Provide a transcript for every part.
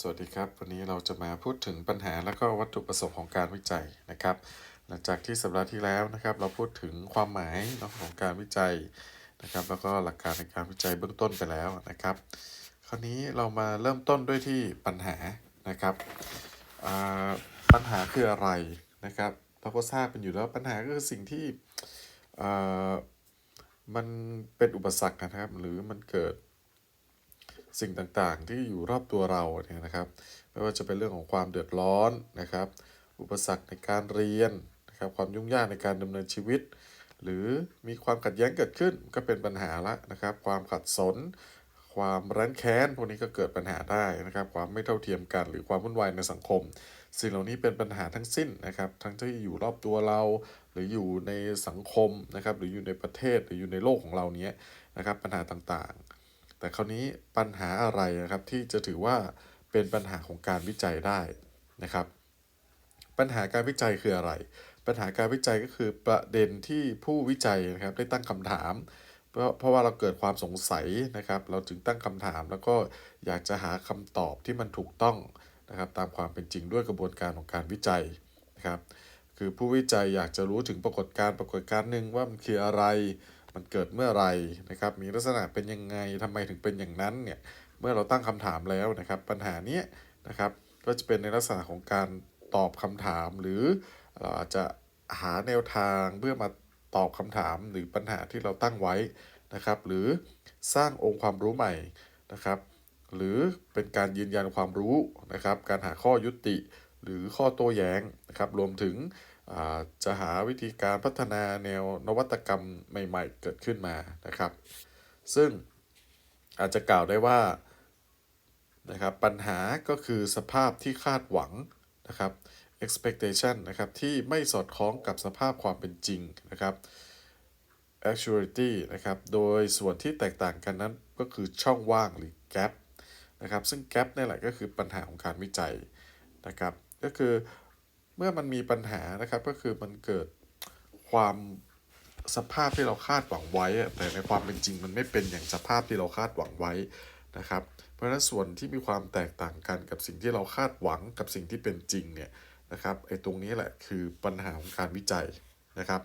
สวัสดีครับ วันนี้เราจะมาพูดถึงปัญหาและก็วัตถุประสงค์ของการวิจัยนะครับ หลังจากที่สัปดาห์ที่แล้วนะครับ เราพูดถึงความหมายนะของการวิจัยนะครับ แล้วก็หลักการในการวิจัยเบื้องต้นไปแล้วนะครับ คราวนี้เรามาเริ่มต้นด้วยที่ปัญหานะครับปัญหาคืออะไรนะครับเราก็ทราบกันอยู่แล้วปัญหาก็คือสิ่งที่มันเป็นอุปสรรคนะครับ หรือมันเกิด สิ่งต่างๆ ที่อยู่รอบตัวเราเนี่ยนะครับ ไม่ว่าจะเป็นเรื่องของความเดือดร้อนนะครับ อุปสรรคในการเรียนนะครับ ความยุ่งยากในการดำเนินชีวิต หรือมีความขัดแย้งเกิดขึ้นก็เป็นปัญหาละนะครับ ความขัดสน ความร้นแค้นพวกนี้ก็เกิดปัญหาได้นะครับ ความไม่เท่าเทียมกัน หรือความวุ่นวายในสังคม สิ่งเหล่านี้เป็นปัญหาทั้งสิ้นนะครับ ทั้งที่อยู่รอบตัวเรา หรืออยู่ในสังคมนะครับ หรืออยู่ในประเทศ หรืออยู่ในโลกของเราเนี้ยนะครับ ปัญหาต่างๆ แต่คราวนี้ปัญหาอะไรนะครับที่จะถือว่าเป็นปัญหาของการวิจัยได้นะครับ ปัญหาการวิจัยคืออะไร ปัญหาการวิจัยก็คือประเด็นที่ผู้วิจัยนะครับได้ตั้งคำถาม เพราะเพราะว่าเราเกิดความสงสัยนะครับ เราจึงตั้งคำถาม แล้วก็อยากจะหาคำตอบที่มันถูกต้องนะครับตามความเป็นจริงด้วยกระบวนการของการวิจัยนะครับ คือผู้วิจัยอยากจะรู้ถึงปรากฏการณ์ปรากฏการณ์หนึ่งว่ามันคืออะไร มันเกิดเมื่อไรนะครับ มีลักษณะเป็นยังไงทำไมถึงเป็นอย่างนั้นเนี่ย เมื่อเราตั้งคำถามแล้วนะครับ ปัญหานี้นะครับ ก็จะเป็นในลักษณะของการตอบคำถาม หรือเราอาจจะหาแนวทางเพื่อมาตอบคำถามหรือปัญหาที่เราตั้งไว้นะครับ หรือสร้างองค์ความรู้ใหม่นะครับ หรือเป็นการยืนยันความรู้นะครับ การหาข้อยุติ หรือข้อโต้แย้งนะครับรวมถึงจะหาวิธีการพัฒนาแนวนวัตกรรมใหม่ๆ เกิดขึ้นมานะครับ ซึ่งอาจจะกล่าวได้ว่านะครับปัญหาก็คือสภาพที่คาดหวังนะครับ expectation นะครับที่ไม่สอดคล้องกับสภาพความเป็นจริงนะครับ actuality นะครับโดยส่วนที่แตกต่างกันนั้นก็คือช่องว่างหรือ gap นะครับซึ่ง gap นี่แหละก็คือปัญหาของการวิจัยนะครับ ก็คือเมื่อมันมีปัญหานะครับก็คือมันเกิดความสภาพที่เราคาดหวังไว้ แต่ในความเป็นจริงมันไม่เป็นอย่างสภาพที่เราคาดหวังไว้นะครับ เพราะฉะนั้นส่วนที่มีความแตกต่างกันกับสิ่งที่เราคาดหวังกับสิ่งที่เป็นจริงเนี่ยนะครับไอ้ตรงนี้แหละคือปัญหาของการวิจัยนะครับ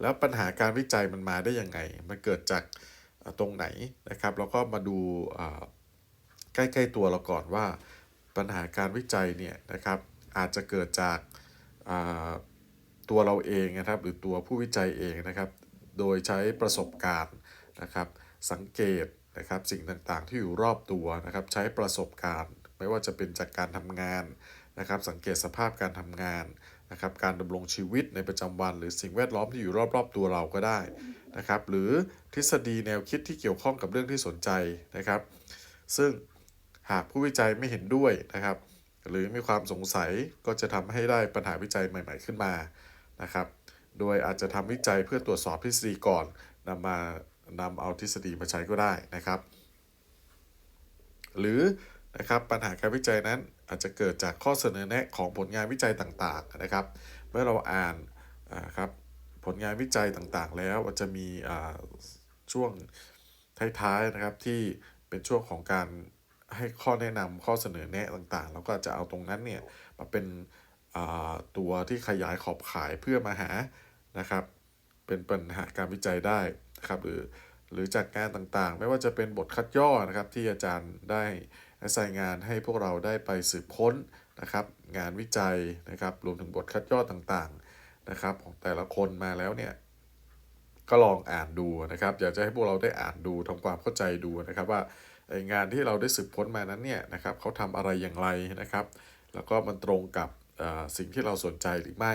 แล้วปัญหาการวิจัยมันมาได้ยังไง มันเกิดจากตรงไหนนะครับ แล้วก็มาดูใกล้ ๆ ตัวเราก่อนว่า ปัญหาการวิจัยเนี่ยนะครับอาจจะเกิดจากตัวเราเองนะครับ หรือตัวผู้วิจัยเองนะครับ โดยใช้ประสบการณ์นะครับ สังเกตนะครับสิ่งต่างๆที่อยู่รอบตัวนะครับ ใช้ประสบการณ์ ไม่ว่าจะเป็นจากการทำงานนะครับ สังเกตสภาพการทำงานนะครับ การดำรงชีวิตในประจำวัน หรือสิ่งแวดล้อมที่อยู่รอบๆตัวเราก็ได้นะครับ หรือทฤษฎีแนวคิดที่เกี่ยวข้องกับเรื่องที่สนใจนะครับ ซึ่ง หากผู้วิจัยไม่เห็นด้วยนะครับ หรือมีความสงสัยก็จะทำให้ได้ปัญหาวิจัยใหม่ ๆขึ้นมานะครับ โดยอาจจะทำวิจัยเพื่อตรวจสอบทฤษฎีก่อนนำมานำเอาทฤษฎีมาใช้ก็ได้นะครับ หรือนะครับปัญหาการวิจัยนั้นอาจจะเกิดจากข้อเสนอแนะของผลงานวิจัยต่างๆนะครับ เมื่อเราอ่านครับผลงานวิจัยต่างๆ แล้วจะมีอ่าช่วงท้ายๆนะครับที่เป็นช่วงของการ ให้ข้อแนะนำข้อเสนอแนะต่างๆ แล้วก็จะเอาตรงนั้นเนี่ยมาเป็นตัวที่ขยายขอบขายเพื่อมาหานะครับ เป็นปัญหาการวิจัยได้นะครับหรือหรือจากงานต่างๆ ไม่ว่าจะเป็นบทคัดย่อนะครับ ที่อาจารย์ได้ใส่งานให้พวกเราได้ไปสืบค้นนะครับ งานวิจัยนะครับรวมถึงบทคัดย่อต่างๆนะครับของแต่ละคนมาแล้วเนี่ยก็ลองอ่านดูนะครับ อยากจะให้พวกเราได้อ่านดูทำความเข้าใจดูนะครับว่า งานที่เราได้สืบค้นมานั้นเนี่ยนะครับเขาทำอะไรอย่างไรนะครับ แล้วก็มันตรงกับสิ่งที่เราสนใจหรือไม่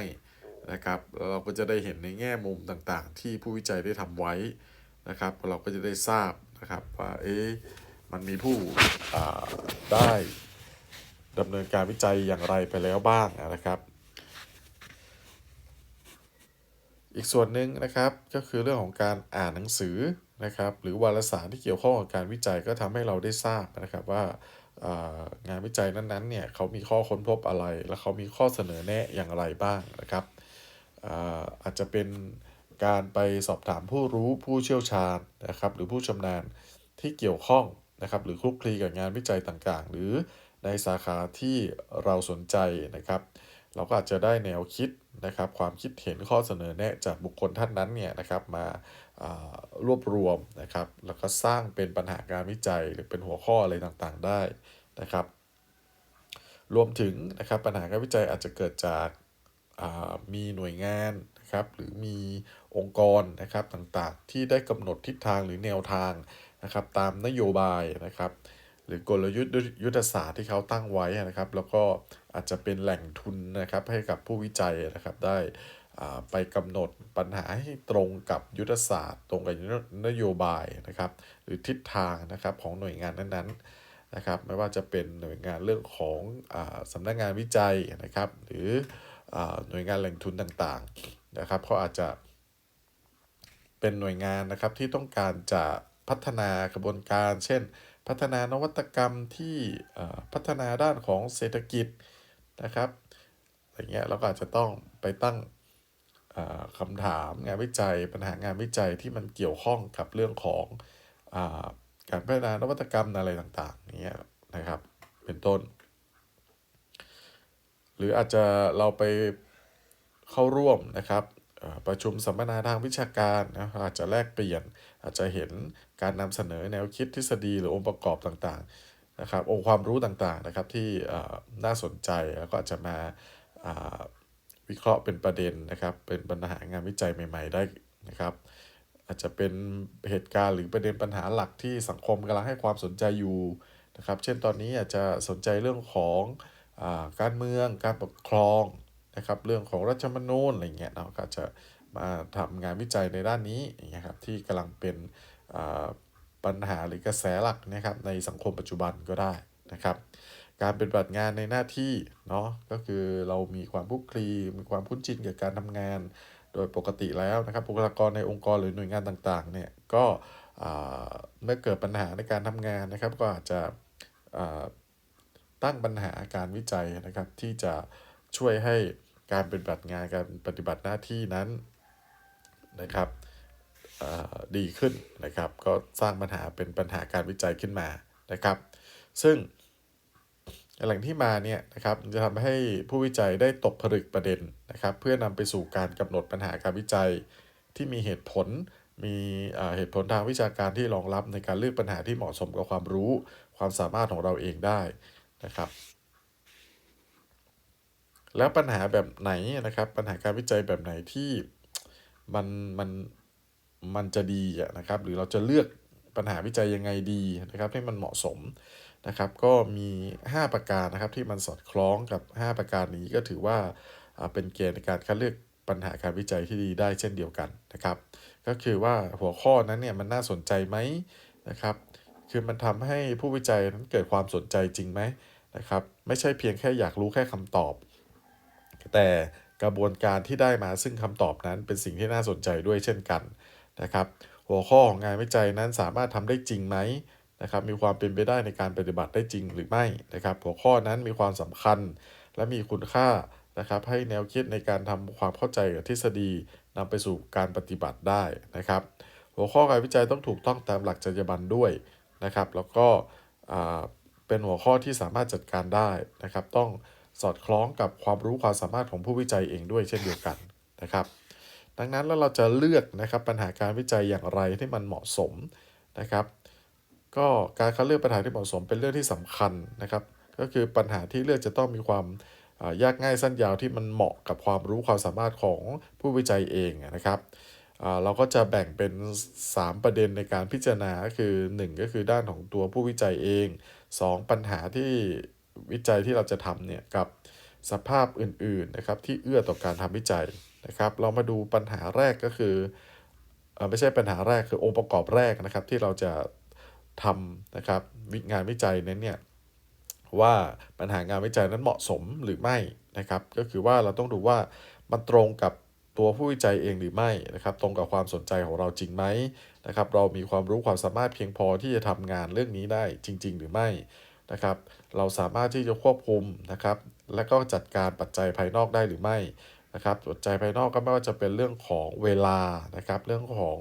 นะครับแล้วเราก็จะได้เห็นในแง่มุมต่างๆ ที่ผู้วิจัยได้ทำไว้นะครับ เราก็จะได้ทราบนะครับว่าเอ๊ะมันมีผู้ได้ดำเนินการวิจัยอย่างไรไปแล้วบ้างนะครับ อีกส่วนหนึ่งนะครับก็คือเรื่องของการอ่านหนังสือ นะครับหรือวารสารที่เกี่ยวข้องกับการวิจัยก็ทำให้เราได้ทราบนะครับว่างานวิจัยนั้นๆเนี่ยเขามีข้อค้นพบอะไร และเขามีข้อเสนอแนะอย่างไรบ้างนะครับอาอาจจะเป็นการไปสอบถามผู้รู้ผู้เชี่ยวชาญนะครับหรือผู้ชำนาญที่เกี่ยวข้องนะครับหรือคลุกคลีกับงานวิจัยต่างๆ หรือในสาขาที่เราสนใจนะครับ เราก็อาจจะได้แนวคิดนะครับความคิดเห็นข้อเสนอแนะจากบุคคลท่านนั้นเนี่ยนะครับมา รวบรวมนะครับ แล้วก็สร้างเป็นปัญหาการวิจัยหรือเป็นหัวข้ออะไรต่างๆได้นะครับ รวมถึงนะครับปัญหาการวิจัยอาจจะเกิดจากมีหน่วยงานนะครับ หรือมีองค์กรนะครับต่างๆ ที่ได้กำหนดทิศทางหรือแนวทางนะครับ ตามนโยบายนะครับ หรือกลยุทธ์ยุทธศาสตร์ที่เขาตั้งไว้นะครับ แล้วก็อาจจะเป็นแหล่งทุนนะครับให้กับผู้วิจัยนะครับได้ ไปกำหนดปัญหาให้ตรงกับยุทธศาสตร์ ตรงกับนโยบายนะครับ หรือทิศทางนะครับของหน่วยงานนั้นๆนะครับไม่ว่าจะเป็นหน่วยงานเรื่องของอสำนักงานวิจัยนะครับ หรืออหน่วยงานแหล่งทุนต่างๆนะครับเขาอาจจะเป็นหน่วยงานนะครับที่ต้องการจะพัฒนากระบวนการ เช่น พัฒนานวัตกรรมที่พัฒนาด้านของเศรษฐกิจนะครับอย่างเงี้ยเราก็อาจจะต้องไปตั้ง คำถามงานวิจัย ปัญหางานวิจัยที่มันเกี่ยวข้องกับเรื่องของอการพัฒนานวัตกรรมอะไรต่างๆนี้นะครับเป็นต้น หรืออาจจะเราไปเข้าร่วมนะครับประชุมสัมมนาทางวิชาการนะอาจจะแลกเปลี่ยน อาจจะเห็นการนำเสนอแนวคิดทฤษฎีหรือองค์ประกอบต่างๆนะครับองค์ความรู้ต่างๆนะครับที่น่าสนใจแล้วก็อาจจะมา วิเคราะห์เป็นประเด็นนะครับ เป็นปัญหางานวิจัยใหม่ ๆ ได้นะครับ อาจจะเป็นเหตุการณ์หรือประเด็นปัญหาหลักที่สังคมกำลังให้ความสนใจอยู่นะครับ เช่นตอนนี้อาจจะสนใจเรื่องของอการเมือง การปกครองนะครับ เรื่องของรัฐธรรมนูญอะไรเงี้ยเราก็จะมาทำงานวิจัยในด้านนี้อย่างเงี้ยครับที่กำลังเป็นปัญหาหรือกระแสหลักนะครับในสังคมปัจจุบันก็ได้นะครับ การเป็นบัติงานในหน้าที่เนาะก็คือเรามีความคุกคลีมีความคุ้นชินกับการทำงาน โดยปกติแล้วนะครับบุคลากรในองค์กรหรือหน่วยงานต่างๆเนี่ยก็เมื่อเกิดปัญหาในการทำงานนะครับ ก็อาจจะตั้งปัญหาการวิจัยนะครับ ที่จะช่วยให้การเป็นบัติงานการปฏิบัติหน้าที่นั้นนะครับดีขึ้นนะครับ ก็สร้างปัญหาเป็นปัญหาการวิจัยขึ้นมานะครับ ซึ่ง แหล่งที่มาเนี่ยนะครับจะทำให้ผู้วิจัยได้ตกผลึกประเด็นนะครับ เพื่อนำไปสู่การกำหนดปัญหาการวิจัย ที่มีเหตุผล มีเหตุผลทางวิชาการที่รองรับในการเลือกปัญหาที่เหมาะสมกับความรู้ ความสามารถของเราเองได้นะครับแล้วปัญหาแบบไหนนะครับ ปัญหาการวิจัยแบบไหนที่มันมันมันจะดีนะครับ หรือเราจะเลือกปัญหาวิจัยยังไงดีนะครับ ให้มันเหมาะสม นะครับก็มี 5 ประการนะครับที่มันสอดคล้องกับ 5 ประการนี้ก็ถือว่าเป็นเกณฑ์ในการคัดเลือกปัญหาการวิจัยที่ดีได้เช่นเดียวกันนะครับ ก็คือว่าหัวข้อนั้นเนี่ยมันน่าสนใจไหมนะครับ คือมันทำให้ผู้วิจัยนั้นเกิดความสนใจจริงไหมนะครับ ไม่ใช่เพียงแค่อยากรู้แค่คำตอบ แต่กระบวนการที่ได้มาซึ่งคำตอบนั้นเป็นสิ่งที่น่าสนใจด้วยเช่นกันนะครับ หัวข้อของงานวิจัยนั้นสามารถทำได้จริงไหม นะครับมีความเป็นไปได้ในการปฏิบัติได้จริงหรือไม่นะครับ หัวข้อนั้นมีความสำคัญ และมีคุณค่านะครับ ให้แนวคิดในการทำความเข้าใจกับทฤษฎีนำไปสู่การปฏิบัติได้นะครับ หัวข้อการวิจัยต้องถูกต้องตามหลักจรรยาบรรณด้วยนะครับ แล้วก็เป็นหัวข้อที่สามารถจัดการได้นะครับ ต้องสอดคล้องกับความรู้ความสามารถของผู้วิจัยเองด้วยเช่นเดียวกันนะครับ ดังนั้นแล้วเราจะเลือกนะครับปัญหาการวิจัยอย่างไรที่มันเหมาะสมนะครับ ก็การคัดเลือกปัญหาที่เหมาะสมเป็นเรื่องที่สำคัญนะครับ ก็คือปัญหาที่เลือกจะต้องมีความยากง่ายสั้นยาวที่มันเหมาะกับความรู้ความสามารถของผู้วิจัยเองนะครับเราก็จะแบ่งเป็น 3 ประเด็นในการพิจารณาคือ 1 ก็คือด้านของตัวผู้วิจัยเอง 2 ปัญหาที่วิจัยที่เราจะทำเนี่ยกับสภาพอื่นๆนะครับที่เอื้อต่อการทำวิจัยนะครับ เรามาดูปัญหาแรกก็คือไม่ใช่ปัญหาแรกคือองค์ประกอบแรกนะครับที่เราจะ ทำนะครับงานวิจัยนั้นเนี่ยว่าปัญหางานวิจัยนั้นเหมาะสมหรือไม่นะครับ ก็คือว่าเราต้องดูว่ามันตรงกับตัวผู้วิจัยเองหรือไม่นะครับ ตรงกับความสนใจของเราจริงไหมนะครับ เรามีความรู้ความสามารถเพียงพอที่จะทำงานเรื่องนี้ได้จริง ๆ หรือไม่นะครับ เราสามารถที่จะควบคุมนะครับ และก็จัดการปัจจัยภายนอกได้หรือไม่นะครับ ปัจจัยภายนอกก็ไม่ว่าจะเป็นเรื่องของเวลานะครับ เรื่องของ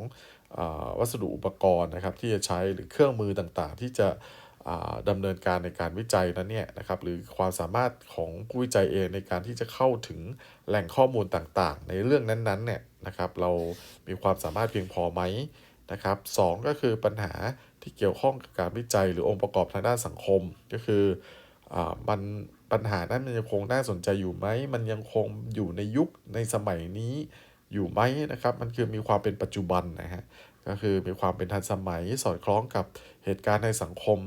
วัสดุอุปกรณ์นะครับที่จะใช้หรือเครื่องมือต่างๆ ที่จะอ่าดำเนินการในการวิจัยนั้นเนี่ยนะครับหรือความสามารถของผู้วิจัยเองในการที่จะเข้าถึงแหล่งข้อมูลต่างๆ ในเรื่องนั้นๆเนี่ยนะครับเรามีความสามารถเพียงพอไหมนะครับสองก็คือปัญหาที่เกี่ยวข้องกับการวิจัย หรือองค์ประกอบทางด้านสังคม ก็คืออ่ามันปัญหานั้นมันยังคงน่าสนใจอยู่ไหมมันยังคงอยู่ในยุคในสมัยนี้อยู่ไหมนะครับมันคือมีความเป็นปัจจุบันนะฮะ ก็คือมีความเป็นทันสมัยสอดคล้องกับเหตุการณ์ในสังคม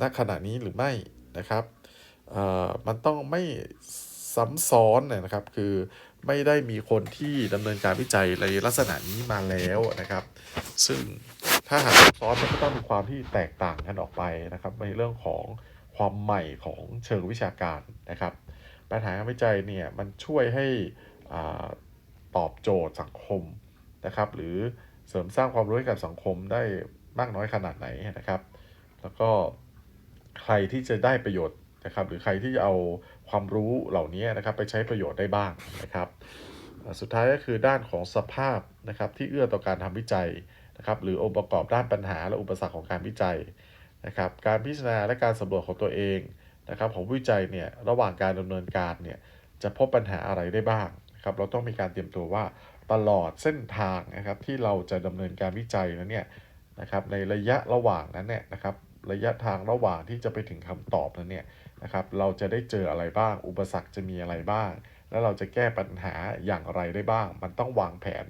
ณขณะนี้หรือไม่นะครับมันต้องไม่ซ้ำซ้อนนะครับ คือไม่ได้มีคนที่ดำเนินการวิจัยในลักษณะนี้มาแล้วนะครับ ซึ่งถ้าหากซ้อนมันก็ต้องมีความที่แตกต่างกันออกไปนะครับ ในเรื่องของความใหม่ของเชิงวิชาการนะครับ ปัญหาการวิจัยเนี่ยมันช่วยให้อตอบโจทย์สังคมนะครับ หรือ เสริมสร้างความรู้ให้กับสังคมได้มากน้อยขนาดไหนนะครับ แล้วก็ใครที่จะได้ประโยชน์นะครับ หรือใครที่จะเอาความรู้เหล่านี้นะครับ ไปใช้ประโยชน์ได้บ้างนะครับ สุดท้ายก็คือด้านของสภาพนะครับที่เอื้อต่อการทำวิจัยนะครับ หรือองค์ประกอบด้านปัญหาและอุปสรรคของการวิจัยนะครับ การพิจารณาและการสำรวจของตัวเองนะครับของวิจัยเนี่ยระหว่างการดำเนินการเนี่ยจะพบปัญหาอะไรได้บ้างนะครับ เราต้องมีการเตรียมตัวว่า ตลอดเส้นทางนะครับที่เราจะดำเนินการวิจัยนั้นเนี่ยนะครับในระยะระหว่างนั้นเนี่ยนะครับระยะทางระหว่างที่จะไปถึงคำตอบนั้นเนี่ยนะครับเราจะได้เจออะไรบ้าง อุปสรรคจะมีอะไรบ้าง แล้วเราจะแก้ปัญหาอย่างไรได้บ้าง มันต้องวางแผน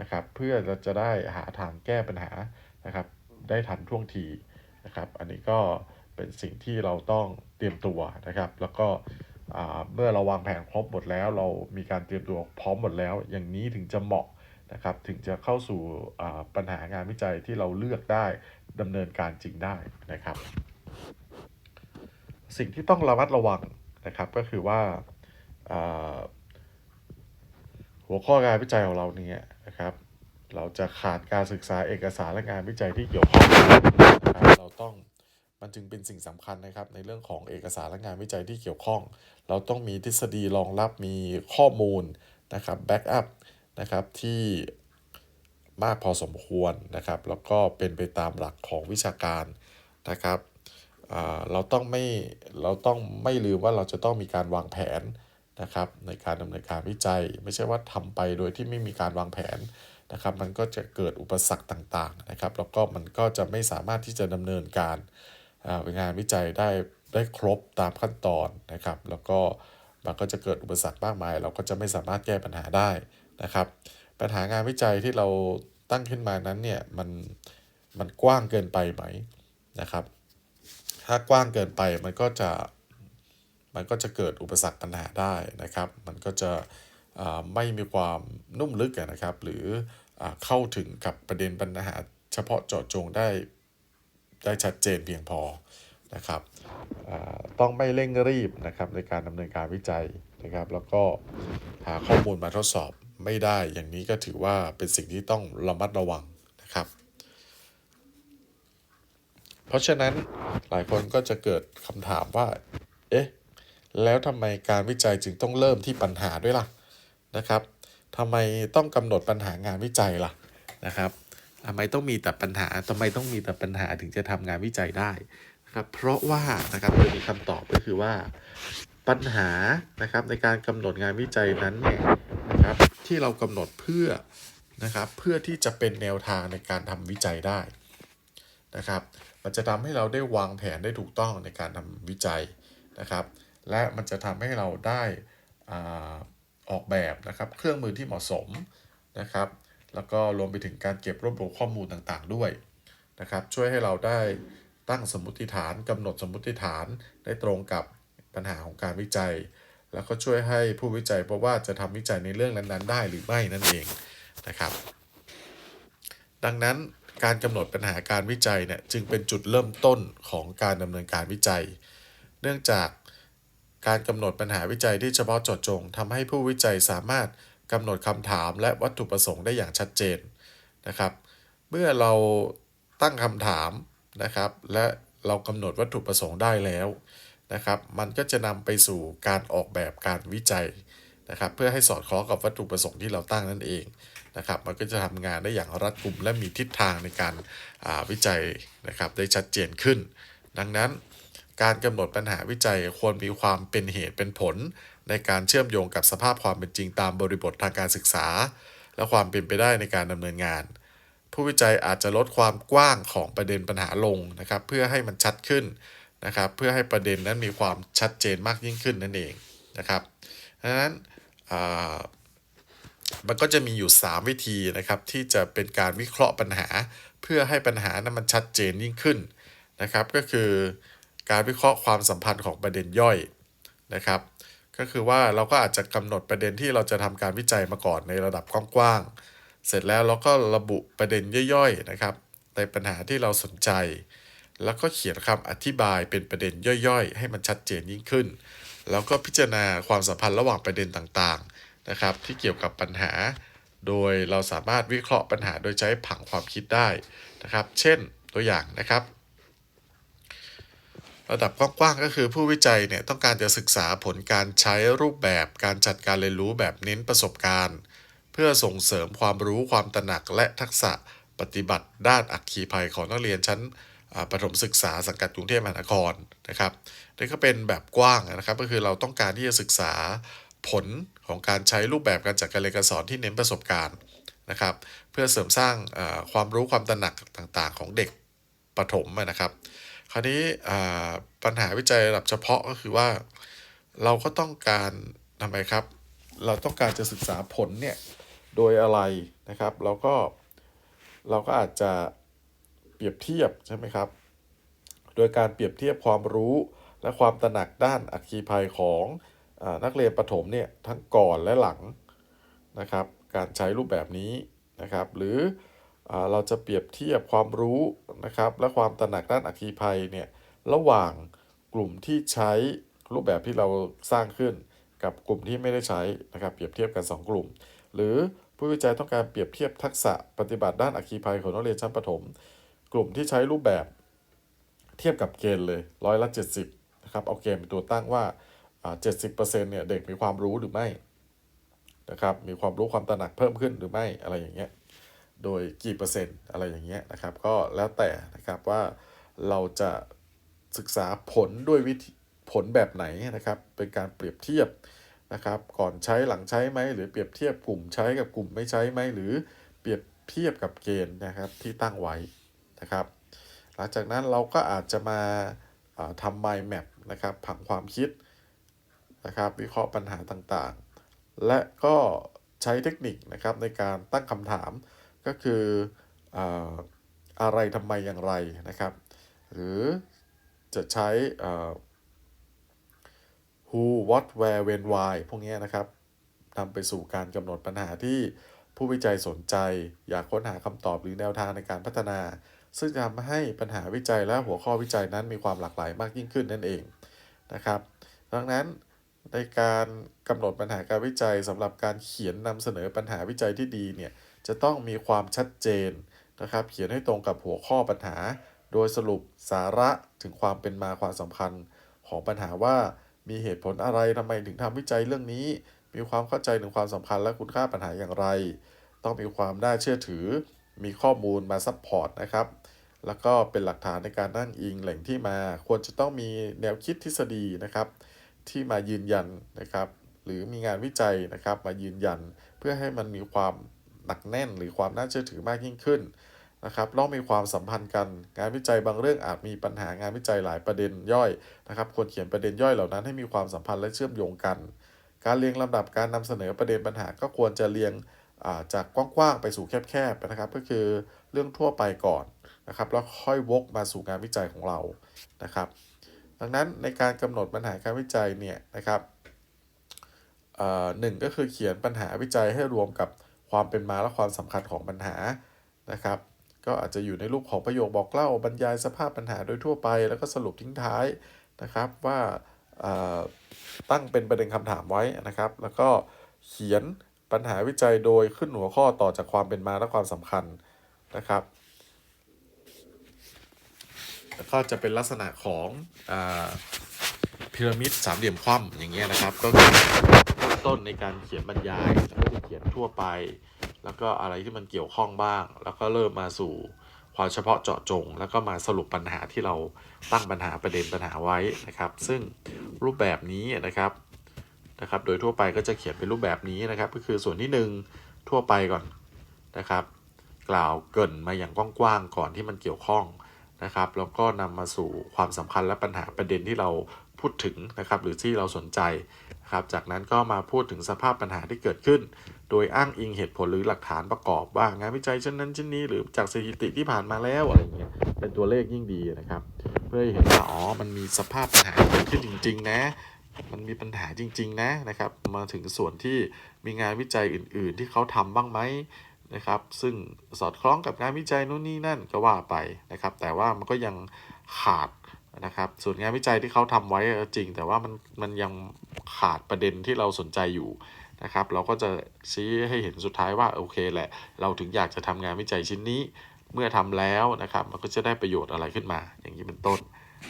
นะครับเพื่อเราจะได้หาทางแก้ปัญหานะครับได้ทันท่วงทีนะครับอันนี้ก็เป็นสิ่งที่เราต้องเตรียมตัวนะครับ แล้วก็ เมื่อเราวางแผนครบหมดแล้ว เรามีการเตรียมตัวพร้อมหมดแล้ว อย่างนี้ถึงจะเหมาะนะครับถึงจะเข้าสู่ปัญหางานวิจัยที่เราเลือกได้ดำเนินการจริงได้นะครับ สิ่งที่ต้องระมัดระวังนะครับก็คือว่าอ่าหัวข้องานวิจัยของเราเนี่ยนะครับ เราจะขาดการศึกษาเอกสารและงานวิจัยที่เกี่ยวข้องนะครับเราต้อง มันจึงเป็นสิ่งสำคัญนะครับ ในเรื่องของเอกสารและงานวิจัยที่เกี่ยวข้อง เราต้องมีทฤษฎีรองรับมีข้อมูลนะครับแบ็กอัพนะครับที่มากพอสมควรนะครับ แล้วก็เป็นไปตามหลักของวิชาการนะครับเราต้องไม่เราต้องไม่ลืมว่าเราจะต้องมีการวางแผนนะครับ ในการดำเนินการวิจัย ไม่ใช่ว่าทำไปโดยที่ไม่มีการวางแผนนะครับ มันก็จะเกิดอุปสรรคต่างๆนะครับ แล้วก็มันก็จะไม่สามารถที่จะดำเนินการ งานวิจัยได้ได้ครบตามขั้นตอนนะครับ แล้วก็มันก็จะเกิดอุปสรรคมากมาย เราก็จะไม่สามารถแก้ปัญหาได้นะครับ ปัญหางานวิจัยที่เราตั้งขึ้นมานั้นเนี่ยมันมันกว้างเกินไปไหมนะครับ ถ้ากว้างเกินไปมันก็จะมันก็จะเกิดอุปสรรคปัญหาได้นะครับ มันก็จะอ่าไม่มีความนุ่มลึกนะครับ หรืออาเข้าถึงกับประเด็นปัญหาเฉพาะเจาะจงได้ ได้ชัดเจนเพียงพอนะครับต้องไม่เร่งรีบนะครับในการดำเนินการวิจัยนะครับ แล้วก็หาข้อมูลมาทดสอบไม่ได้อย่างนี้ก็ถือว่าเป็นสิ่งที่ต้องระมัดระวังนะครับ เพราะฉะนั้นหลายคนก็จะเกิดคำถามว่า เอ๊ะ แล้วทำไมการวิจัยจึงต้องเริ่มที่ปัญหาด้วยล่ะนะครับทำไมต้องกำหนดปัญหางานวิจัยล่ะนะครับ ทำไมต้องมีแต่ปัญหาทำไมต้องมีแต่ปัญหาถึงจะทำงานวิจัยได้นะครับเพราะว่านะครับโดยมีคำตอบก็คือว่าปัญหานะครับในการกำหนดงานวิจัยนั้นเนี่ยนะครับที่เรากำหนดเพื่อนะครับเพื่อที่จะเป็นแนวทางในการทำวิจัยได้นะครับมันจะทำให้เราได้วางแผนได้ถูกต้องในการทำวิจัยนะครับ และมันจะทำให้เราได้อออกแบบนะครับเครื่องมือที่เหมาะสมนะครับ แล้วก็รวมไปถึงการเก็บรวบรวมข้อมูลต่างๆ ด้วยนะครับ ช่วยให้เราได้ตั้งสมมติฐานกำหนดสมมติฐานได้ตรงกับปัญหาของการวิจัย แล้วก็ช่วยให้ผู้วิจัยเพราะว่าจะทำวิจัยในเรื่องนั้นๆ ได้หรือไม่นั่นเองนะครับ ดังนั้นการกำหนดปัญหาการวิจัยเนี่ยจึงเป็นจุดเริ่มต้นของการดำเนินการวิจัย เนื่องจากการกำหนดปัญหาวิจัยที่เฉพาะเจาะจงทำให้ผู้วิจัยสามารถ กำหนดคำถามและวัตถุประสงค์ได้อย่างชัดเจนนะครับ เมื่อเราตั้งคำถามนะครับ และเรากำหนดวัตถุประสงค์ได้แล้วนะครับ มันก็จะนำไปสู่การออกแบบการวิจัยนะครับ เพื่อให้สอดคล้องกับวัตถุประสงค์ที่เราตั้งนั่นเองนะครับ มันก็จะทำงานได้อย่างรัดกุมและมีทิศทางในการาวิจัยนะครับได้ชัดเจนขึ้น ดังนั้นการกำหนดปัญหาวิจัยควรมีความเป็นเหตุเป็นผล ในการเชื่อมโยงกับสภาพความเป็นจริงตามบริบททางการศึกษา และความเป็นไปได้ในการดำเนินงาน ผู้วิจัยอาจจะลดความกว้างของประเด็นปัญหาลงนะครับ เพื่อให้มันชัดขึ้นนะครับ เพื่อให้ประเด็นนั้นมีความชัดเจนมากยิ่งขึ้นนั่นเองนะครับดังนั้นมันก็จะมีอยู่ 3 วิธีนะครับ ที่จะเป็นการวิเคราะห์ปัญหา เพื่อให้ปัญหานั้นมันชัดเจนยิ่งขึ้นนะครับ ก็คือการวิเคราะห์ความสัมพันธ์ของประเด็นย่อยนะครับ ก็คือว่าเราก็อาจจะกำหนดประเด็นที่เราจะทำการวิจัยมาก่อนในระดับกว้างๆ เสร็จแล้วเราก็ระบุประเด็นย่อยๆนะครับในปัญหาที่เราสนใจ แล้วก็เขียนคำอธิบายเป็นประเด็นย่อยๆ ให้มันชัดเจนยิ่งขึ้น แล้วก็พิจารณาความสัมพันธ์ระหว่างประเด็นต่างๆนะครับที่เกี่ยวกับปัญหา โดยเราสามารถวิเคราะห์ปัญหาโดยใช้ผังความคิดได้นะครับ เช่นตัวอย่างนะครับ ระดับกว้างๆก็คือผู้วิจัยเนี่ยต้องการจะศึกษาผลการใช้รูปแบบการจัดการเรียนรู้แบบเน้นประสบการณ์ เพื่อส่งเสริมความรู้ความตระหนักและทักษะปฏิบัติด้านอัคคีภัยของนักเรียนชั้นประถมศึกษาสังกัดกรุงเทพมหานครนะครับนี่ก็เป็นแบบกว้างนะครับ ก็คือเราต้องการที่จะศึกษาผลของการใช้รูปแบบการจัดการเรียนการสอนที่เน้นประสบการณ์นะครับ เพื่อเสริมสร้างความรู้ความตระหนักต่างๆ ของเด็กประถมนะครับ ราวนี้ปัญหาวิจัยระดับเฉพาะก็คือว่า เราก็ต้องการทำไมครับ เราต้องการจะศึกษาผลเนี่ยโดยอะไรนะครับ เราก็เราก็อาจจะเปรียบเทียบใช่ไหมครับ โดยการเปรียบเทียบความรู้และความตระหนักด้านอัคคีภัยของอนักเรียนประถมเนี่ยทั้งก่อนและหลังนะครับ การใช้รูปแบบนี้นะครับ หรือ เราจะเปรียบเทียบความรู้นะครับ และความตระหนักด้านอัคคีภัยเนี่ยระหว่างกลุ่มที่ใช้รูปแบบที่เราสร้างขึ้น กับกลุ่มที่ไม่ได้ใช้นะครับเปรียบเทียบกัน 2 กลุ่ม หรือผู้วิจัยต้องการเปรียบเทียบทักษะปฏิบัติด้านอัคคีภัยของนักเรียนชั้นประถม กลุ่มที่ใช้รูปแบบเทียบกับเกณฑ์เลยร้อยละ 70นะครับเอาเกณฑ์เป็นตัวตั้งว่าอ่า70%เนี่ยเด็กมีความรู้หรือไม่นะครับมีความรู้ความตระหนักเพิ่มขึ้นหรือไม่อะไรอย่างเงี้ย โดยกี่เปอร์เซ็นต์อะไรอย่างเงี้ยนะครับ ก็แล้วแต่นะครับว่าเราจะศึกษาผลด้วยวิธีผลแบบไหนนะครับ เป็นการเปรียบเทียบนะครับ ก่อนใช้หลังใช้ไหมหรือเปรียบเทียบกลุ่มใช้กับกลุ่มไม่ใช้ไหมหรือเปรียบเทียบกับเกณฑ์นะครับที่ตั้งไว้นะครับ หลังจากนั้นเราก็อาจจะมาทำ mind map นะครับผังความคิดนะครับ วิเคราะห์ปัญหาต่างๆ และก็ใช้เทคนิคนะครับในการตั้งคำถาม ก็คืออะไรทำไมอย่างไรนะครับ หรือจะใช้ who what where when why พวกนี้นะครับนำไปสู่การกำหนดปัญหาที่ผู้วิจัยสนใจ อยากค้นหาคำตอบหรือแนวทางในการพัฒนา ซึ่งจะทำให้ปัญหาวิจัยและหัวข้อวิจัยนั้นมีความหลากหลายมากยิ่งขึ้นนั่นเองนะครับ ดังนั้นในการกำหนดปัญหาการวิจัยสำหรับการเขียนนำเสนอปัญหาวิจัยที่ดีเนี่ย จะต้องมีความชัดเจนนะครับเขียนให้ตรงกับหัวข้อปัญหา โดยสรุปสาระถึงความเป็นมาความสำคัญ ของปัญหาว่ามีเหตุผลอะไรทำไมถึงทำวิจัยเรื่องนี้ มีความเข้าใจถึงความสำคัญและคุณค่าปัญหาอย่างไร ต้องมีความน่าเชื่อถือ มีข้อมูลมาซัพพอร์ตนะครับแล้วก็เป็นหลักฐานในการนั่งอิงแหล่งที่มา ควรจะต้องมีแนวคิดทฤษฎีนะครับ ที่มายืนยันนะครับ หรือมีงานวิจัยนะครับ มายืนยันเพื่อให้มันมีความ หนักแน่น หรือความน่าเชื่อถือมากยิ่งขึ้นนะครับต้องมีความสัมพันธ์กันงานวิจัยบางเรื่องอาจมีปัญหางานวิจัยหลายประเด็นย่อยนะครับควรเขียนประเด็นย่อยเหล่านั้นให้มีความสัมพันธ์และเชื่อมโยงกัน การเรียงลำดับการนำเสนอประเด็นปัญหาก็ควรจะเรียงาจากกว้างๆไปสู่แคบๆนะครับ ก็คือเรื่องทั่วไปก่อนนะครับ แล้วค่อยวกมาสู่งานวิจัยของเรานะครับ ดังนั้นในการกำหนดปัญหาการวิจัยเนี่ยนะครับหนึ่งก็คือเขียนปัญหาวิจัยให้รวมกับ ความเป็นมาและความสำคัญของปัญหานะครับ ก็อาจจะอยู่ในรูปของประโยคบอกเล่าบรรยายสภาพปัญหาโดยทั่วไป แล้วก็สรุปทิ้งท้ายนะครับว่าตั้งเป็นประเด็นคำถามไว้นะครับ แล้วก็เขียนปัญหาวิจัยโดยขึ้นหัวข้อต่อจากความเป็นมาและความสำคัญนะครับแล้วก็จะเป็นลักษณะของอพีระมิดสามเหลี่ยมคว่ำอย่างเงี้ยนะครับ ก็คือ ต้นในการเขียนบรรยายแล้วก็จะเขียนทั่วไป แล้วก็อะไรที่มันเกี่ยวข้องบ้าง แล้วก็เริ่มมาสู่ความเฉพาะเจาะจง แล้วก็มาสรุปปัญหาที่เราตั้งปัญหาประเด็นปัญหาไว้นะครับ ซึ่งรูปแบบนี้นะครับนะครับ โดยทั่วไปก็จะเขียนเป็นรูปแบบนี้นะครับ ก็คือส่วนที่หนึ่งทั่วไปก่อนนะครับ กล่าวเกินมาอย่างกว้างๆก่อนที่มันเกี่ยวข้องนะครับ แล้วก็นำมาสู่ความสำคัญและปัญหาประเด็นที่เราพูดถึงนะครับ หรือที่เราสนใจ ครับจากนั้นก็มาพูดถึงสภาพปัญหาที่เกิดขึ้น โดยอ้างอิงเหตุผลหรือหลักฐานประกอบว่างานวิจัยเช่นนั้นเช่นนี้หรือจากสถิติที่ผ่านมาแล้วอะไรเงี้ยเป็นตัวเลขยิ่งดีนะครับ เพื่อให้เห็นว่าอ๋อมันมีสภาพปัญหาเกิดขึ้นจริง ๆ นะมันมีปัญหาจริง ๆ นะนะครับ มาถึงส่วนที่มีงานวิจัยอื่น ๆ ที่เขาทำบ้างไหมนะครับ ซึ่งสอดคล้องกับงานวิจัยนู่นนี่นั่นก็ว่าไปนะครับ แต่ว่ามันก็ยังขาด นะครับส่วนงานวิจัยที่เขาทำไว้จริง แต่ว่ามันมันยังขาดประเด็นที่เราสนใจอยู่นะครับเราก็จะชี้ให้เห็นสุดท้ายว่าโอเคแหละ เราถึงอยากจะทำงานวิจัยชิ้นนี้เมื่อทำแล้วนะครับมันก็จะได้ประโยชน์อะไรขึ้นมา อย่างนี้เป็นต้น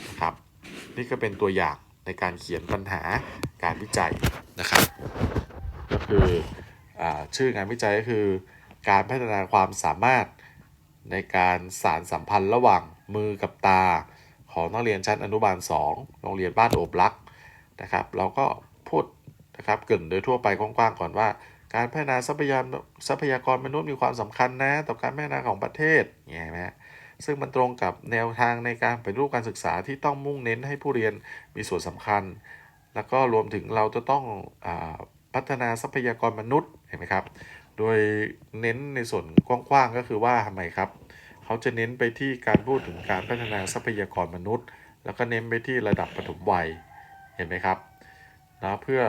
นะครับนี่ก็เป็นตัวอย่างในการเขียนปัญหาการวิจัยนะครับ ก็คืออชื่องานวิจัยก็คือ การพัฒนาความสามารถในการสารสัมพันธ์ระหว่างมือกับตา ของนักเรียนชั้นอนุบาล 2 โรงเรียนบ้านโอบลักนะครับ เราก็พูดนะครับเกินโดยทั่วไปกว้างๆก่อนว่า การพัฒนาทรัพยากรทรัพยากรมนุษย์มีความสำคัญนะ ต่อการพัฒนาของประเทศเงี้ยไหมฮะซึ่งมันตรงกับแนวทางในการเปฏิรูปการศึกษาที่ต้องมุ่งเน้นให้ผู้เรียนมีส่วนสำคัญ แล้วก็รวมถึงเราจะต้องอพัฒนาทรัพยากรมนุษย์เห็นไหมครับ โดยเน้นในส่วนกว้างๆก็คือว่าทำไมครับ เขาจะเน้นไปที่การพูดถึงการพัฒนาทรัพยากรมนุษย์ แล้วก็เน้นไปที่ระดับปฐมวัยเห็นไหมครับนะเพื่อ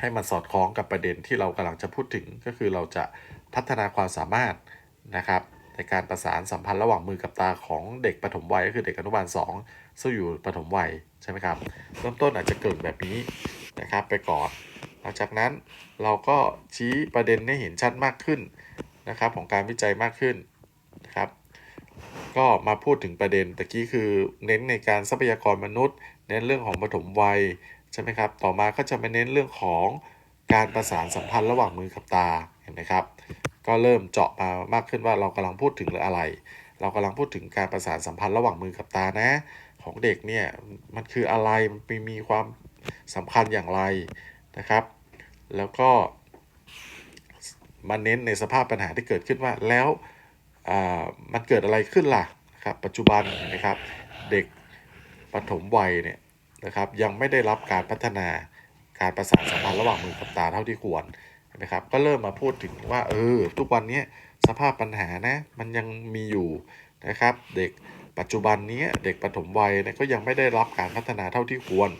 ให้มันสอดคล้องกับประเด็นที่เรากำลังจะพูดถึงก็คือเราจะพัฒนาความสามารถนะครับในการประสานสัมพันธ์ระหว่างมือกับตาของเด็กปฐมวัยก็คือเด็กอนุบาล2ซึ่งอยู่ปฐมวัยใช่ไหมครับเริ่มต้นอาจจะเกิดแบบนี้นะครับไปก่อนหลังจากนั้นเราก็ชี้ประเด็นให้เห็นชัดมากขึ้น นะครับของการวิจัยมากขึ้นนะครับ ก็มาพูดถึงประเด็นตะกี้คือเน้นในการทรัพยากรมนุษย์ เน้นเรื่องของปฐมวัยใช่ไหมครับ ต่อมาก็จะมาเน้นเรื่องของการประสานสัมพันธ์ระหว่างมือกับตาเห็นไหมครับ ก็เริ่มเจาะมามากขึ้นว่าเรากำลังพูดถึงอะไร เรากำลังพูดถึงการประสานสัมพันธ์ระหว่างมือกับตานะ ของเด็กเนี่ยมันคืออะไรมันมีมีความสำคัญอย่างไรนะครับ แล้วก็ มาเน้นในสภาพปัญหาที่เกิดขึ้นว่าแล้วมันเกิดอะไรขึ้นล่ะครับปัจจุบันนไหมครับเด็กปฐมวัยเนี่ยนะครับยังไม่ได้รับการพัฒนาการประสานสัมพันธ์ระหว่างมือกับตาเท่าที่ควรนไหมครับก็เริ่มมาพูดถึงว่าเออทุกวันนี้สภาพปัญหานะมันยังมีอยู่นะครับเด็กปัจจุบันนี้เด็กปฐมวัยเนี่ยก็ยังไม่ได้รับการพัฒนาเท่าที่ควร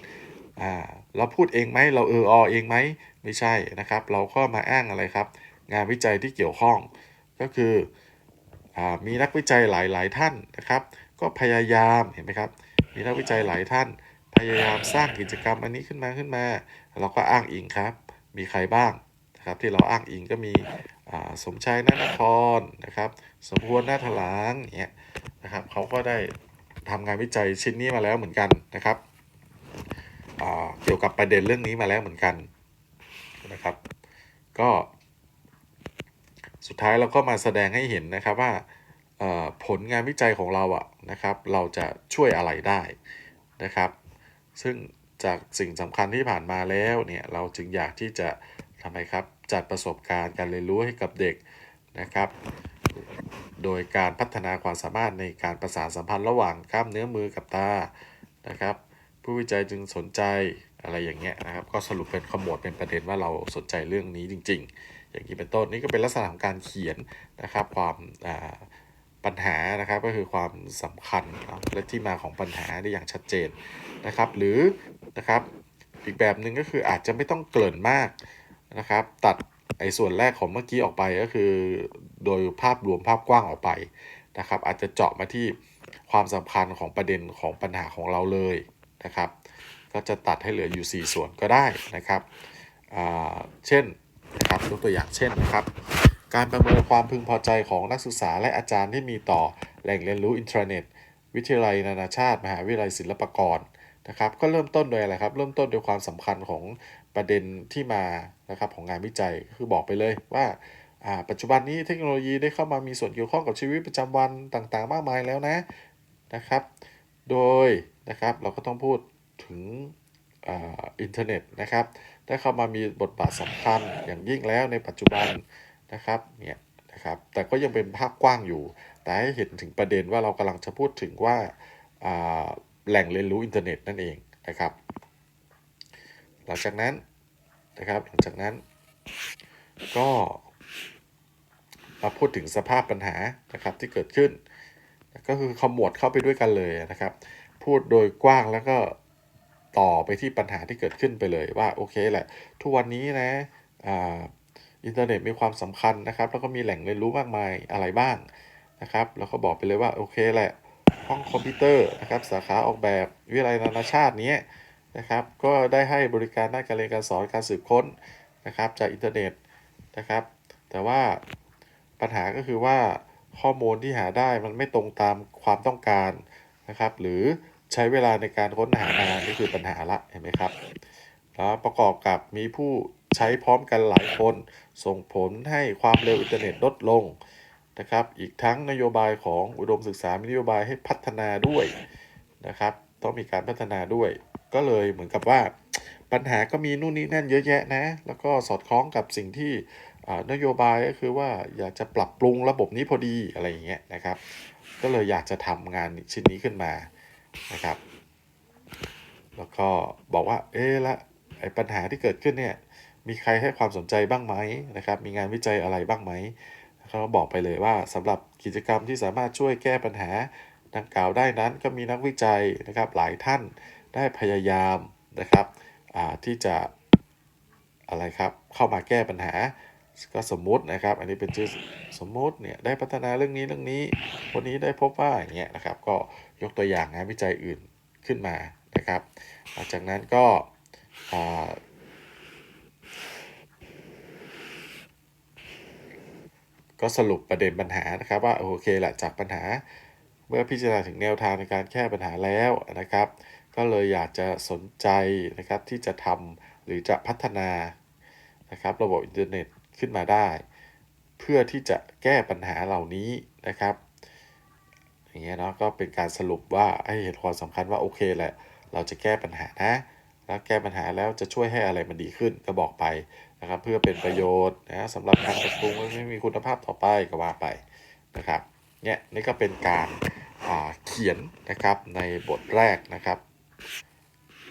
อ่าเราพูดเองไหมเราเอออเองไหมไม่ใช่นะครับ เราก็มาอ้างอะไรครับ งานวิจัยที่เกี่ยวข้อง ก็คืออมีนักวิจัยหลาย ๆ ท่านนะครับ ก็พยายามเห็นไหมครับ มีนักวิจัยหลายท่าน พยายามสร้างกิจกรรมอันนี้ขึ้นมาขึ้นมา เราก็อ้างอิงครับ มีใครบ้างนะครับที่เราอ้างอิงก็มีสมชายนานครนะครับ สมควรนาถลางเงี้ยนะครับเขาก็ได้ทำงานวิจัยชิ้นนี้มาแล้วเหมือนกันนะครับเกี่ยวกับประเด็นเรื่องนี้มาแล้วเหมือนกันนะครับ ก็ สุดท้ายเราก็มาแสดงให้เห็นนะครับว่าผลงานวิจัยของเราอะนะครับ เราจะช่วยอะไรได้นะครับ ซึ่งจากสิ่งสำคัญที่ผ่านมาแล้วเนี่ยเราจึงอยากที่จะทำไมครับจัดประสบการณ์การเรียนรู้ให้กับเด็กนะครับ โดยการพัฒนาความสามารถในการประสานสัมพันธ์ระหว่างกล้ามเนื้อมือกับตานะครับ ผู้วิจัยจึงสนใจอะไรอย่างเงี้ยนะครับ ก็สรุปเป็นขมวดเป็นประเด็นว่าเราสนใจเรื่องนี้จริง ๆ อย่างนี้เป็นต้นนี่ก็เป็นลักษณะของการเขียนนะครับความปัญหานะครับก็คือความสำคัญนะและที่มาของปัญหาได้อย่างชัดเจนนะครับ หรือนะครับอีกแบบหนึ่งก็คืออาจจะไม่ต้องเกริ่นมากนะครับ ตัดไอ้ส่วนแรกของเมื่อกี้ออกไปก็คือ โดยภาพรวมภาพกว้างออกไปนะครับ อาจจะเจาะมาที่ความสำคัญของประเด็นของปัญหาของเราเลยนะครับ ก็จะตัดให้เหลืออยู่ 4 ส่วนก็ได้นะครับ เช่น นะครับยกตัวอย่างเช่นนะครับการประเมินความพึงพอใจของนักศึกษาและอาจารย์ที่มีต่อแหล่งเรียนรู้อินเทอร์เน็ต วิทยาลัยนานาชาติ มหาวิทยาลัยศิลปากรนะครับก็เริ่มต้นโดยอะไรครับ เริ่มต้นโดยความสำคัญของประเด็นที่มานะครับของงานวิจัยคือบอกไปเลยว่าปัจจุบันนี้เทคโนโลยีได้เข้ามามีส่วนเกี่ยวข้องกับชีวิตประจำวันต่างๆ มากมายแล้วนะนะครับ โดยนะครับเราก็ต้องพูดถึงออินเทอร์เน็ตนะครับ ได้เข้ามามีบทบาทสำคัญอย่างยิ่งแล้วในปัจจุบันนะครับเนี่ยนะครับแต่ก็ยังเป็นภาพกว้างอยู่ แต่ให้เห็นถึงประเด็นว่าเรากำลังจะพูดถึงว่าอ่าแหล่งเรียนรู้อินเทอร์เน็ตนั่นเองนะครับ หลังจากนั้นนะครับหลังจากนั้นก็มาพูดถึงสภาพปัญหานะครับที่เกิดขึ้น ก็คือขมวดเข้าไปด้วยกันเลยนะครับ พูดโดยกว้างแล้วก็ ต่อไปที่ปัญหาที่เกิดขึ้นไปเลยว่าโอเคแหละ ทุกวันนี้นะอ่าอินเทอร์เน็ตมีความสำคัญนะครับ แล้วก็มีแหล่งเรียนรู้มากมายอะไรบ้างนะครับ แล้วก็บอกไปเลยว่าโอเคแหละ ห้องคอมพิวเตอร์นะครับสาขาออกแบบวิทยาลัยนานาชาตินี้นะครับ ก็ได้ให้บริการด้านการเรียนการสอนการสืบค้นนะครับ จากอินเทอร์เน็ตนะครับ แต่ว่าปัญหาก็คือว่าข้อมูลที่หาได้มันไม่ตรงตามความต้องการนะครับ หรือ ใช้เวลาในการค้นหานานนี่คือปัญหาละเห็นไหมครับ แล้วประกอบกับมีผู้ใช้พร้อมกันหลายคน ส่งผลให้ความเร็วอินเทอร์เน็ตลดลงนะครับ อีกทั้งนโยบายของอุดมศึกษามีนโยบายให้พัฒนาด้วยนะครับ ต้องมีการพัฒนาด้วย ก็เลยเหมือนกับว่าปัญหาก็มีนู่นนี่นั่นเยอะแยะนะ แล้วก็สอดคล้องกับสิ่งที่นโยบายก็คือว่าอยากจะปรับปรุงระบบนี้พอดีอะไรอย่างเงี้ยนะครับ ก็เลยอยากจะทำงานชิ้นนี้ขึ้นมา นะครับ แล้วก็บอกว่า เอ๊ะละไอ้ปัญหาที่เกิดขึ้นเนี่ย มีใครให้ความสนใจบ้างไหมนะครับ มีงานวิจัยอะไรบ้างไหมเขาบอกไปเลยว่าสำหรับกิจกรรมที่สามารถช่วยแก้ปัญหาดังกล่าวได้นั้นก็มีนักวิจัยนะครับหลายท่านได้พยายามนะครับที่จะอะไรครับเข้ามาแก้ปัญหาก็สมมุตินะครับ อันนี้เป็นชื่อสมมุติเนี่ยได้พัฒนาเรื่องนี้เรื่องนี้คนนี้ได้พบว่าอย่างเงี้ยนะครับ ก็ ยกตัวอย่างงานวิจัยอื่นขึ้นมานะครับ หลังจากนั้นก็ก็สรุปประเด็นปัญหานะครับว่าโอเคแหละจากปัญหาเมื่อพิจารณาถึงแนวทางในการแก้ปัญหาแล้วนะครับ ก็เลยอยากจะสนใจนะครับที่จะทำหรือจะพัฒนานะครับระบบอินเทอร์เน็ตขึ้นมาได้ เพื่อที่จะแก้ปัญหาเหล่านี้นะครับ อย่างเงี้ยเนาะก็เป็นการสรุปว่าให้เห็นความสำคัญว่าโอเคแหละ เราจะแก้ปัญหานะ แล้วแก้ปัญหาแล้วจะช่วยให้อะไรมันดีขึ้นก็บอกไปนะครับ เพื่อเป็นประโยชน์นะสำหรับการปรับปรุงให้มีคุณภาพต่อไปก็ว่าไปนะครับเนี่ยนี่ก็เป็นการเขียนนะครับในบทแรกนะครับ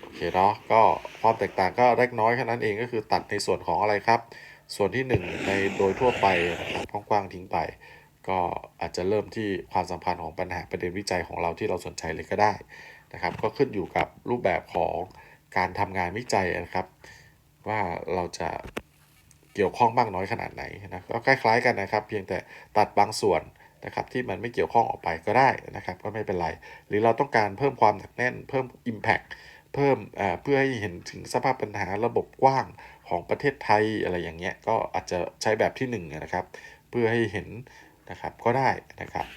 โอเคเนาะก็ความแตกต่างก็เล็กน้อยแค่นั้นเองก็คือตัดในส่วนของอะไรครับ ส่วนที่ 1 ในโดยทั่วไปนะครับกว้างๆทิ้งไป ก็อาจจะเริ่มที่ความสัมพันธ์ของปัญหาประเด็นวิจัยของเราที่เราสนใจเลยก็ได้นะครับ ก็ขึ้นอยู่กับรูปแบบของการทำงานวิจัยนะครับ ว่าเราจะเกี่ยวข้องบ้างน้อยขนาดไหนนะก็คล้ายๆกันนะครับ เพียงแต่ตัดบางส่วนนะครับที่มันไม่เกี่ยวข้องออกไปก็ได้นะครับ ก็ไม่เป็นไร หรือเราต้องการเพิ่มความหนักแน่น เพิ่ม Impact เพิ่มอ่าเพื่อให้เห็นถึงสภาพปัญหาระบบกว้างของประเทศไทยอะไรอย่างเงี้ยก็อาจจะใช้แบบที่1นงนะครับ เพื่อให้เห็น นะครับก็ได้นะครับ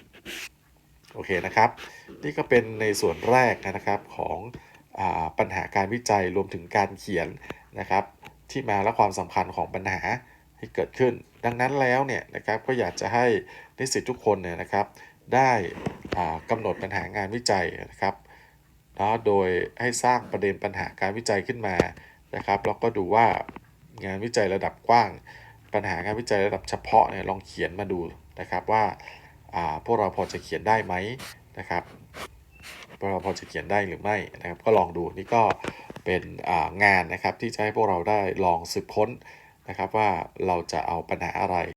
โอเคนะครับ นี่ก็เป็นในส่วนแรกนะครับของอปัญหาการวิจัยรวมถึงการเขียนนะครับ ที่มาและความสำคัญของปัญหาที่เกิดขึ้น ดังนั้นแล้วเนี่ยนะครับก็อยากจะให้นิสิตทุกคนเนี่ยนะครับได้อ่ากำหนดปัญหางานวิจัยนะครับเนาะโดยให้สร้างประเด็นปัญหาการวิจัยขึ้นมานะครับแล้วก็ดูว่างานวิจัยระดับกว้าง ปัญหางานวิจัยระดับเฉพาะเนี่ยลองเขียนมาดู นะครับว่าพวกเราพอจะเขียนได้ไหมนะครับพวกเราพอจะเขียนได้หรือไม่นะครับ ก็ลองดูนี่ก็เป็นงานนะครับที่จะให้พวกเราได้ลองสืบค้นนะครับว่าเราจะเอาปัญหาอะไร